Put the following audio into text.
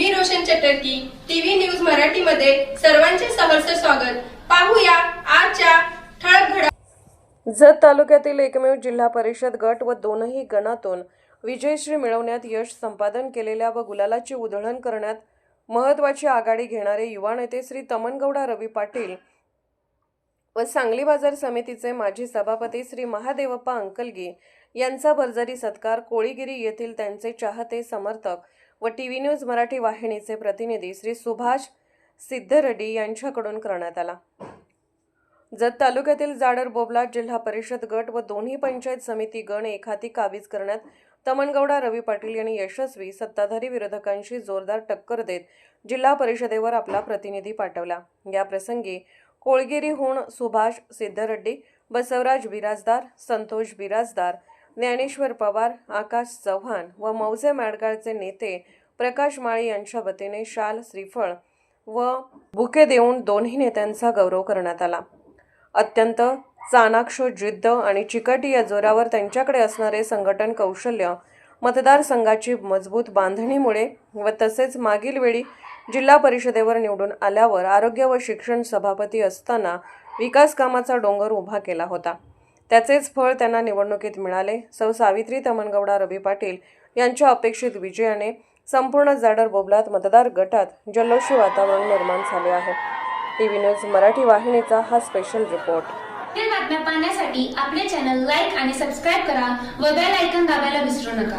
मी Roshan चटर्की TV news Marathi मध्ये सर्वांचे सहर्ष स्वागत. पाहूया आजच्या ठळक घडा जत तालुक्यातील एकमेव जिल्हा परिषद गट व दोनही गणातून विजयश्री मिळवण्यात यश संपादन केलेल्या व गुलालाची उधळण करण्यात महत्वाची आघाडी घेणारे युवा नेते श्री तमनगौडा रवी पाटील व सांगली बाजार समितीचे माजी सभापती श्री महादेवप्पा अंकलगी यांचा भरजरी सत्कार कोळीगिरी येथील त्यांचे चाहते समर्थक व टी व्ही न्यूज मराठी वाहिनीचे प्रतिनिधी श्री सुभाष सिद्धरेड्डी यांच्याकडून करण्यात आला. जत तालुक्यातील जाडर बोबला जिल्हा परिषद गट व दोन्ही पंचायत समिती गण एखादी काबीज करण्यात तमनगौडा रवी पाटील यांनी यशस्वी सत्ताधारी विरोधकांशी जोरदार टक्कर देत जिल्हा परिषदेवर आपला प्रतिनिधी पाठवला. या प्रसंगी कोळगिरीहून सुभाष सिद्धरेड्डी बसवराज बिराजदार संतोष बिराजदार ज्ञानेश्वर पवार आकाश चव्हाण व मौजे माडगाळचे नेते प्रकाश माळी यांच्या वतीने शाल श्रीफळ व बुके देऊन दोन्ही नेत्यांचा गौरव करण्यात आला. अत्यंत चाणाक्ष जिद्द आणि चिकाटी या जोरावर त्यांच्याकडे असणारे संघटन कौशल्य मतदारसंघाची मजबूत बांधणीमुळे व तसेच मागील वेळी जिल्हा परिषदेवर निवडून आल्यावर आरोग्य व शिक्षण सभापती असताना विकास कामाचा डोंगर उभा केला होता. त्याचेच फळ त्यांना निवडणुकीत मिळाले. सौ सावित्री तमनगौडा रवी पाटील यांच्या अपेक्षित विजयाने संपूर्ण जाडर बोबलात मतदार गटात जल्लोषी वातावरण निर्माण झाले आहे. टीव्ही न्यूज मराठी वाहिनीचा हा स्पेशल रिपोर्ट बातम्या पाहण्यासाठी आपले चॅनल लाईक आणि सबस्क्राईब करा व बेल आयकॉन दाबायला विसरू नका.